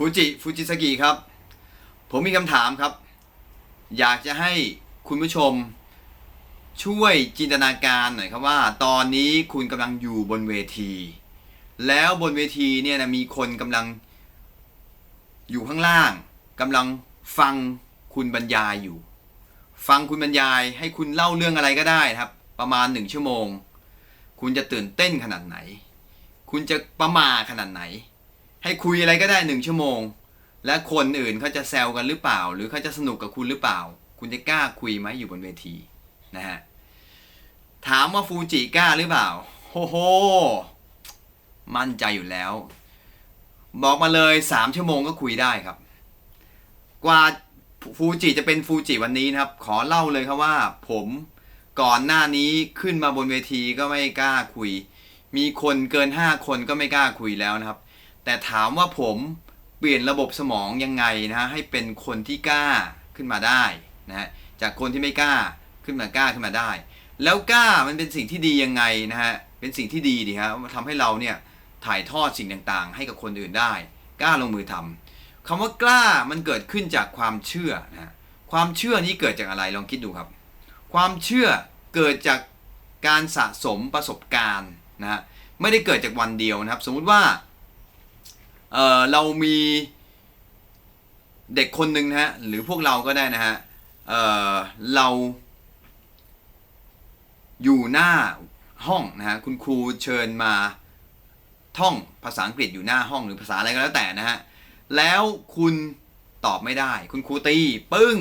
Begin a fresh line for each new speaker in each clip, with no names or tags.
ฟูจิฟูจิสกิครับ ผมมีคำถามครับ อยากจะให้คุณผู้ชม ช่วยจินตนาการหน่อยครับว่า ตอนนี้คุณกำลังอยู่บนเวที แล้วบนเวทีเนี่ยนะมีคนกำลัง อยู่ข้างล่างกำลังฟังคุณบรรยายอยู่ ฟังคุณบรรยายให้คุณเล่าเรื่องอะไรก็ได้นะครับ ประมาณหนึ่งชั่วโมง คุณจะตื่นเต้นขนาดไหน คุณจะประมาขนาดไหน ให้คุยอะไรก็ได้หนึ่งชั่วโมง และคนอื่นเขาจะแซวกันหรือเปล่า หรือเขาจะสนุกกับคุณหรือเปล่า คุณจะกล้าคุยไหมอยู่บนเวทีนะฮะถามว่าฟูจิกล้าหรือเปล่าโอ้โหมั่นใจอยู่แล้ว บอกมาเลยสามชั่วโมงก็คุยได้ครับ กว่าฟูจิจะเป็นฟูจิวันนี้นะครับ ขอเล่าเลยครับว่า ผมก่อนหน้านี้ขึ้นมาบนเวทีก็ไม่กล้าคุย มีคนเกิน5คนก็ไม่กล้าคุยแล้วนะครับ แต่ถามว่าผมเปลี่ยนระบบสมองยังไงนะฮะให้เป็นคนที่กล้าขึ้นมาได้นะฮะจากคนที่ไม่กล้าขึ้นมากล้าขึ้นมาได้ แล้วกล้ามันเป็นสิ่งที่ดียังไงนะฮะเป็นสิ่งที่ดีดีฮะทำให้เราเนี่ยถ่ายทอดสิ่งต่างๆ ให้กับคนอื่นได้ กล้าลงมือทำคำว่ากล้ามันเกิดขึ้นจากความเชื่อนะฮะความเชื่อนี้เกิดจากอะไรลองคิดดูครับ ความเชื่อเกิดจากการสะสมประสบการณ์นะฮะไม่ได้เกิดจากวันเดียวนะครับ สมมุติว่า เออเรามีเด็กคนหนึ่งนะฮะหรือพวกเราก็ได้นะฮะเออเรา อยู่หน้าห้องนะฮะคุณครูเชิญมาท่องภาษาอังกฤษอยู่หน้าห้องหรือภาษาอะไรก็แล้วแต่นะฮะแล้วคุณตอบไม่ได้ คุณครูตีปึ้ง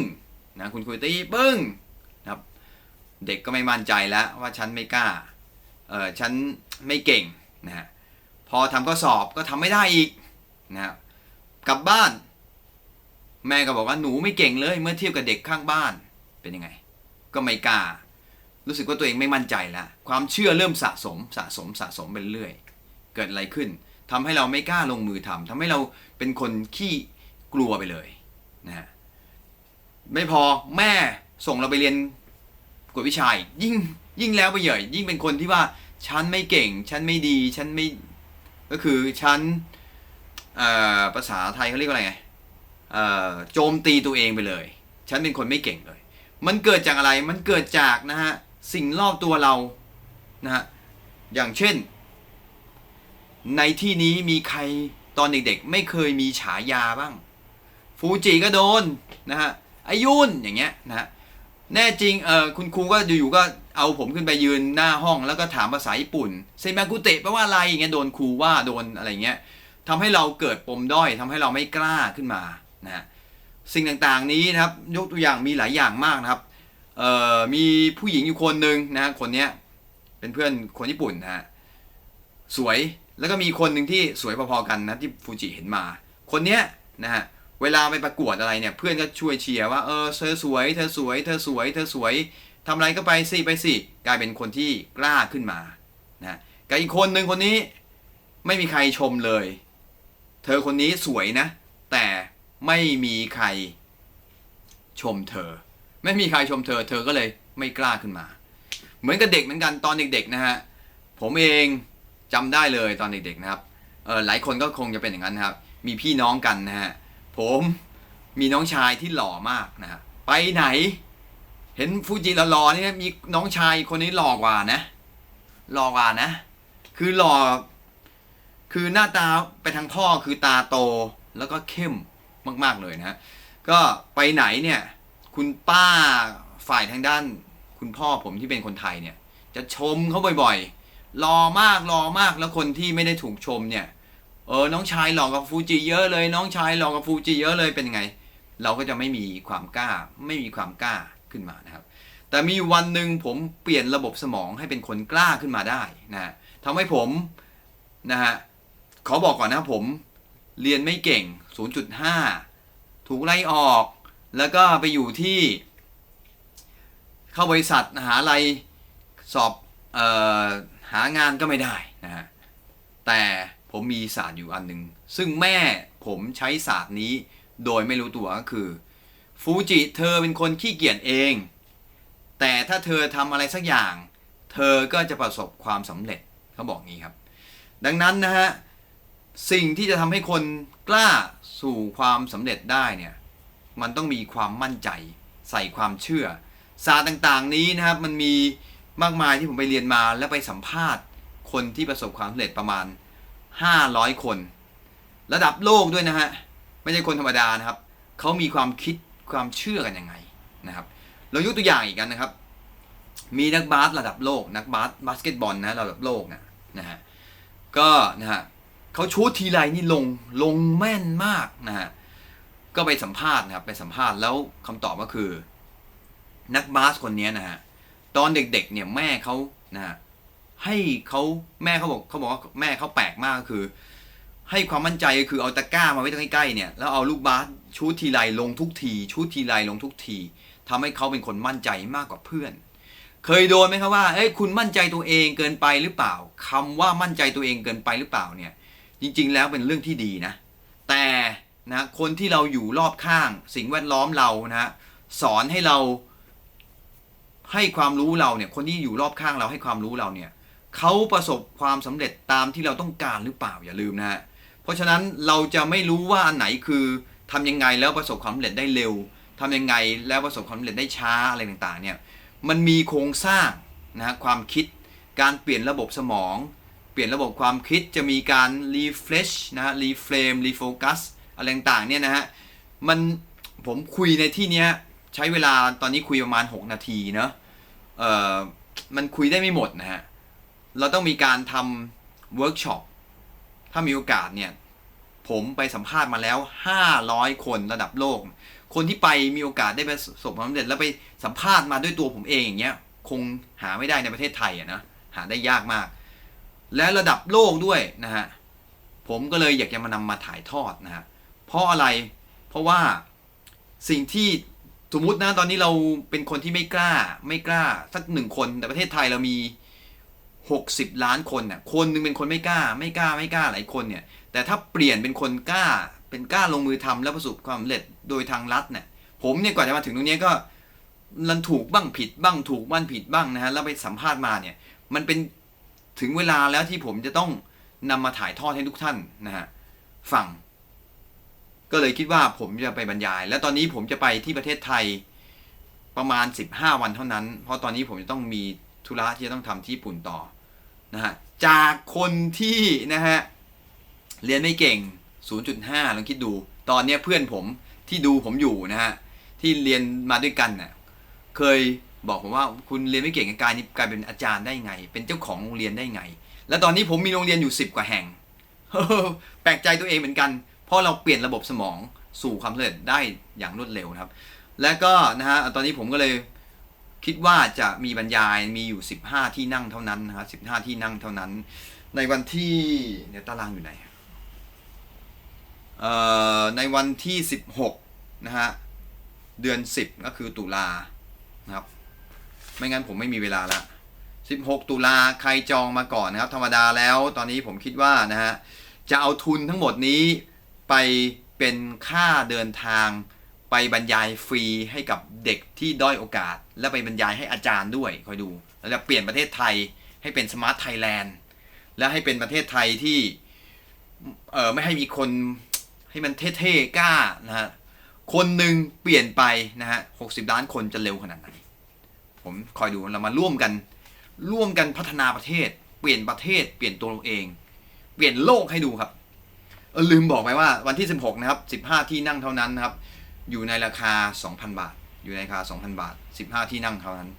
นะคุณครูตีปึ้งนะครับเด็กก็ไม่มั่นใจแล้วว่าฉันไม่กล้าเออฉันไม่เก่งนะฮะพอทำข้อสอบก็ทำไม่ได้อีก นะครับกลับบ้าน แม่ก็บอกว่าหนูไม่เก่งเลย เมื่อเทียบกับเด็กข้างบ้านเป็นยังไง ก็ไม่กล้า รู้สึกว่าตัวเองไม่มั่นใจล้วความเชื่อเริ่มสะสมสะสมสะสมไปเรื่อยเกิดอะไรขึ้นทำให้เราไม่กล้าลงมือทำทำให้เราเป็นคนขี้กลัวไปเลยนะฮะไม่พอแม่ส่งเราไปเรียนกวดวิชายิ่งยิ่งแล้วไปใหญ่ยิ่งเป็นคนที่ว่าฉันไม่เก่ง ฉันไม่ดี ฉันไม่ ก็คือฉัน ภาษาไทยเขาเรียกว่าอะไรไงโจมตีตัวเองไปเลย ฉันเป็นคนไม่เก่งเลย มันเกิดจากอะไร มันเกิดจากนะฮะสิ่งรอบตัวเรานะฮะ อย่างเช่น ในที่นี้มีใครตอนเด็กๆ ไม่เคยมีฉายาบ้าง ฟูจิก็โดนนะฮะอายุนอย่างเงี้ยนะฮะ แน่จริงเออคุณครูก็อยู่ๆก็เอาผมขึ้นไปยืนหน้าห้องแล้วก็ถามภาษาญี่ปุ่น เซมากุเตะแปลว่าอะไรอย่างเงี้ยโดนครูว่าโดนอะไรเงี้ย ทำให้เราเกิดปมด้อยทำให้เราไม่กล้าขึ้นมานะสิ่งต่างๆนี้นะครับยกตัวอย่างมีหลายอย่างมากนะครับมีผู้หญิงอยู่คนหนึ่งนะคนนี้เป็นเพื่อนคนญี่ปุ่นนะฮะสวยแล้วก็มีคนหนึ่งที่สวยพอๆกันนะที่ฟูจิเห็นมา คนเนี้ยนะฮะเวลาไปประกวดอะไรเนี่ยเพื่อนก็ช่วยเชียร์ว่าเออเธอสวยเธอสวย เธอสวย เธอสวยทำอะไรก็ไปสิไปสิกลายเป็นคนที่กล้าขึ้นมานะกับอีกคนหนึ่งคนนี้ไม่มีใครชมเลย เธอคนนี้สวยนะ แต่ไม่มีใครชมเธอ ไม่มีใครชมเธอ เธอก็เลยไม่กล้าขึ้นมา เหมือนกับเด็กเหมือนกันตอนเด็กๆนะฮะผมเองจำได้เลยตอนเด็กๆนะครับเออหลายคนก็คงจะเป็นอย่างนั้นนะครับ มีพี่น้องกันนะฮะผมมีน้องชายที่หล่อมากนะฮะไปไหน เห็นฟูจิหล่อๆนี่นะมีน้องชายคนนี้หล่อกว่านะหล่อกว่านะ คือหล่อ คือหน้าตาไปทางพ่อคือตาโตแล้วก็เข้มมาก ๆเลยนะฮะก็ไปไหนเนี่ยคุณป้าฝ่ายทางด้าน คุณพ่อผมที่เป็นคนไทยเนี่ย จะชมเขาบ่อยๆหล่อมากหล่อมากแล้วคนที่ไม่ได้ถูกชมเนี่ยเออน้องชายหล่อกับฟูจิเยอะเลย น้องชายหล่อกับฟูจิเยอะเลยเป็นยังไง เราก็จะไม่มีความกล้า ไม่มีความกล้าขึ้นมานะครับ แต่มีวันหนึ่งผมเปลี่ยนระบบสมองให้เป็นคนกล้าขึ้นมาได้นะทำให้ผมนะฮะ ขอบอกก่อนนะผม เรียนไม่เก่ง 0.5 ถูกไล่ออก แล้วก็ไปอยู่ที่ เข้าบริษัทหาลัยสอบออหางานก็ไม่ได้นะฮะแต่ผมมีศาสตร์อยู่อันหนึ่งซึ่งแม่ผมใช้ศาสตร์นี้โดยไม่รู้ตัวก็คือ ฟูจิเธอเป็นคนขี้เกียจเอง แต่ถ้าเธอทำอะไรสักอย่าง เธอก็จะประสบความสำเร็จเขาบอกงี้ครับ ดังนั้นนะฮะ สิ่งที่จะทำให้คนกล้าสู่ความสำเร็จได้เนี่ยมันต้องมีความมั่นใจใส่ความเชื่อ ศาสตร์ต่างๆนี้นะครับมันมีมากมายที่ผมไปเรียนมาแล้วไปสัมภาษณ์ คนที่ประสบความสำเร็จประมาณ 500 คน ระดับโลกด้วยนะฮะไม่ใช่คนธรรมดานะครับเขามีความคิดความเชื่อกันยังไงนะครับ เรายกตัวอย่างอีกกันนะครับ มีนักบาสระดับโลกนักบาสบาสเกตบอลนะระดับโลกนะนะฮะก็นะฮะ เขาชูทีไรนี่ลงลงแม่นมากนะฮะก็ไปสัมภาษณ์นะครับไปสัมภาษณ์แล้วคำตอบก็คือ นักบาสคนนี้นะฮะตอนเด็กๆเนี่ยแม่เขานะฮะให้เขาแม่เขาบอกเขาบอกว่าแม่เขาแปลกมากก็คือ ให้ความมั่นใจก็คือเอาตะกร้ามาไว้ตรงใกล้ๆเนี่ยแล้วเอาลูกบาสชูทีไรลงทุกทีชูทีไรลงทุกทีทำให้เขาเป็นคนมั่นใจมากกว่าเพื่อน เคยโดนไหมครับว่าเอ้ยคุณมั่นใจตัวเองเกินไปหรือเปล่าคำว่ามั่นใจตัวเองเกินไปหรือเปล่าเนี่ย จริงๆ แล้วเป็นเรื่องที่ดีนะ แต่นะคนที่เราอยู่รอบข้างสิ่งแวดล้อมเรานะสอนให้เราให้ความรู้เราเนี่ยคนที่อยู่รอบข้างเราให้ความรู้เราเนี่ยเขาประสบความสำเร็จตามที่เราต้องการหรือเปล่าอย่าลืมนะฮะเพราะฉะนั้นเราจะไม่รู้ว่าอันไหนคือทำยังไงแล้วประสบความสำเร็จได้เร็วทำยังไงแล้วประสบความสำเร็จได้ช้าอะไรต่างๆเนี่ยมันมีโครงสร้างนะฮะความคิดการเปลี่ยนระบบสมอง ปลี่ยนระบบความคิดจะมีการ refresh นะฮะ reframe refocus อะไรต่างๆเนี่ยนะฮะมันผมคุยในที่เนี้ยใช้เวลาตอนนี้คุยประมาณ 6 นาทีเนอะเอ่อมันคุยได้ไม่หมดนะฮะเราต้องมีการทำเวิร์กช็อปถ้ามีโอกาสเนี่ยผมไปสัมภาษณ์มาแล้ว 500 คนระดับโลก คนที่ไปมีโอกาสได้ประสบความสำเร็จแล้วไปสัมภาษณ์มาด้วยตัวผมเองอย่างเงี้ยคงหาไม่ได้ในประเทศไทยอะนะหาได้ยากมาก และระดับโลกด้วยนะฮะผมก็เลยอยากจะมานำมาถ่ายทอดนะฮะเพราะอะไรเพราะว่าสิ่งที่สมมตินะตอนนี้เราเป็นคนที่ไม่กล้าไม่กล้าสักหนึ่งคนแต่ประเทศไทยเรามี 60 ล้านคนน่ะคนหนึงเป็นคนไม่กล้า ไม่กล้าไม่กล้าหลายคนเนี่ย แต่ถ้าเปลี่ยนเป็นคนกล้า เป็นกล้าลงมือทำแล้วประสบความสำเร็จโดยทางรัฐเนี่ยผมเนี่ยกว่าจะมาถึงตรงนี้ก็รันถูกบ้างผิดบ้างถูกบ้างผิดบ้างนะฮะแล้วไปสัมภาษณ์มาเนี่ย มันเป็น ถึงเวลาแล้วที่ผมจะต้องนำมาถ่ายทอดให้ทุกท่านนะฮะฟัง ก็เลยคิดว่าผมจะไปบรรยาย และตอนนี้ผมจะไปที่ประเทศไทยประมาณ 15 วันเท่านั้น เพราะตอนนี้ผมจะต้องมีธุระที่จะต้องทำที่ญี่ปุ่นต่อนะฮะจากคนที่นะฮะเรียนไม่เก่ง 0.5 ลองคิดดู ตอนนี้เพื่อนผมที่ดูผมอยู่นะฮะที่เรียนมาด้วยกันน่ะเคย บอกผมว่าคุณเรียนไม่เก่งกายกลายเป็นอาจารย์ได้ไง เป็นเจ้าของโรงเรียนได้ไง แล้วตอนนี้ผมมีโรงเรียนอยู่ 10 กว่าแห่งแปลกใจตัวเองเหมือนกัน เพราะเราเปลี่ยนระบบสมองสู่ความสำเร็จได้อย่างรวดเร็วนะครับ และก็นะฮะตอนนี้ผมก็เลยคิดว่าจะมีบรรยายมีอยู่ 15 ที่นั่งเท่านั้นนะฮะ15 ที่นั่งเท่านั้น ในวันที่เดี๋ยวตารางอยู่ไหนเอ่อในวันที่ 16 นะฮะ เดือน 10 ก็คือตุลานะครับ ไม่งั้นผมไม่มีเวลาละ16 ตุลาใครจองมาก่อนนะครับ ธรรมดาแล้วตอนนี้ผมคิดว่านะฮะจะเอาทุนทั้งหมดนี้ไปเป็นค่าเดินทางไปบรรยายฟรีให้กับเด็กที่ด้อยโอกาส และไปบรรยายให้อาจารย์ด้วยคอยดูแล้วจะเปลี่ยนประเทศไทยให้เป็นสมาร์ทไทยแลนด์และให้เป็นประเทศไทยที่เออไม่ให้มีคนให้มันเท่ๆกล้านะฮะคนหนึ่งเปลี่ยนไปนะฮะ60ล้านคนจะเร็วขนาดไหน ผมคอยดูเรามาร่วมกัน ร่วมกันพัฒนาประเทศ เปลี่ยนประเทศ เปลี่ยนตัวเราเอง เปลี่ยนโลกให้ดูครับเออลืมบอกไปว่าวันที่ 16 นะครับ 15 ที่นั่งเท่านั้นนะครับ อยู่ในราคา 2,000 บาท อยู่ในราคา 2,000 บาท 15 ที่นั่งเท่านั้น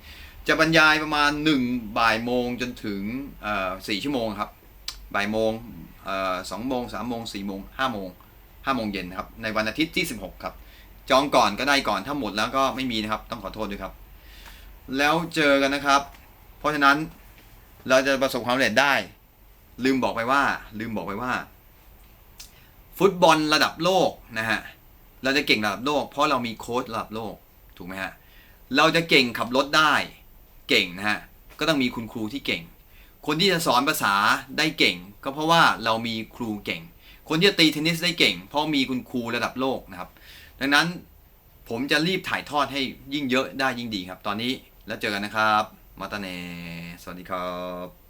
จะบรรยายประมาณ 1 บ่ายโมงจนถึงเอ่อ4ชั่วโมงครับ บ่ายโมงเอ่อ2โมง3โมง4โมง5โมง5โมงเย็นครับ ในวันอาทิตย์ที่ 16 ครับ จองก่อนก็ได้ก่อนถ้าหมดแล้วก็ไม่มีนะครับ ต้องขอโทษด้วยครับ แล้วเจอกันนะครับ เพราะฉะนั้นเราจะประสบความสำเร็จได้ ลืมบอกไปว่า ลืมบอกไปว่า ฟุตบอลระดับโลกนะฮะเราจะเก่งระดับโลก เพราะเรามีโค้ชระดับโลกถูกไหมฮะเราจะเก่งขับรถได้เก่งนะฮะก็ต้องมีคุณครูที่เก่ง คนที่จะสอนภาษาได้เก่ง ก็เพราะว่าเรามีครูเก่ง คนที่จะตีเทนนิสได้เก่ง เพราะมีคุณครูระดับโลกนะครับ ดังนั้นผมจะรีบถ่ายทอดให้ยิ่งเยอะได้ยิ่งดีครับ ตอนนี้ แล้วเจอกันนะครับ มาตาเน สวัสดีครับ